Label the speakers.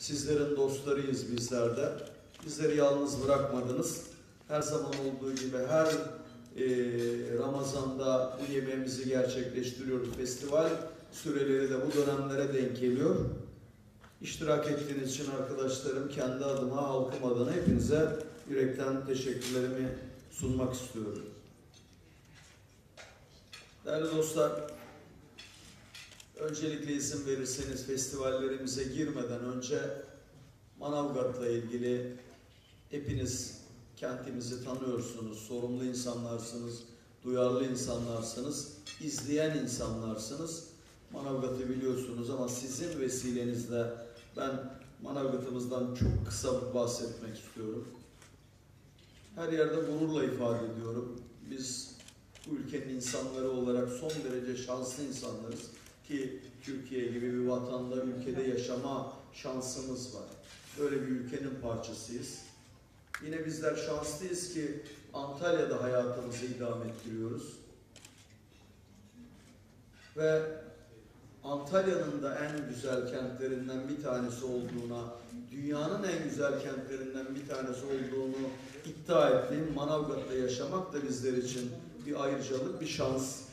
Speaker 1: Sizlerin dostlarıyız bizler de. Bizleri yalnız bırakmadınız. Her zaman olduğu gibi her e, Ramazan'da bu yemeğimizi gerçekleştiriyoruz. Festival süreleri de bu dönemlere denk geliyor. İştirak ettiğiniz için arkadaşlarım kendi adıma, halkım adına hepinize yürekten teşekkürlerimi sunmak istiyorum. Değerli dostlar, öncelikle izin verirseniz festivallerimize girmeden önce Manavgat'la ilgili hepiniz kentimizi tanıyorsunuz, sorumlu insanlarsınız, duyarlı insanlarsınız, izleyen insanlarsınız. Manavgat'ı biliyorsunuz ama sizin vesilenizle ben Manavgat'ımızdan çok kısa bahsetmek istiyorum. Her yerde gururla ifade ediyorum. Biz bu ülkenin insanları olarak son derece şanslı insanlarız ki Türkiye gibi bir vatanda, ülkede yaşama şansımız var. Böyle bir ülkenin parçasıyız. Yine bizler şanslıyız ki Antalya'da hayatımızı idame ettiriyoruz. Ve Antalya'nın da en güzel kentlerinden bir tanesi olduğuna, dünyanın en güzel kentlerinden bir tanesi olduğunu iddia ettiğim Manavgat'ta yaşamak da bizler için bir ayrıcalık, bir şans.